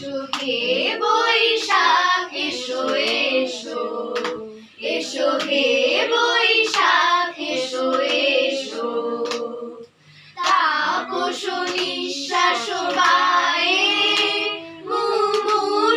এসো বৈশাখ এসো এসো। এসো হে বৈশাখ এসো এসো। তাপস নিঃশ্বাস বায়ে মুমুর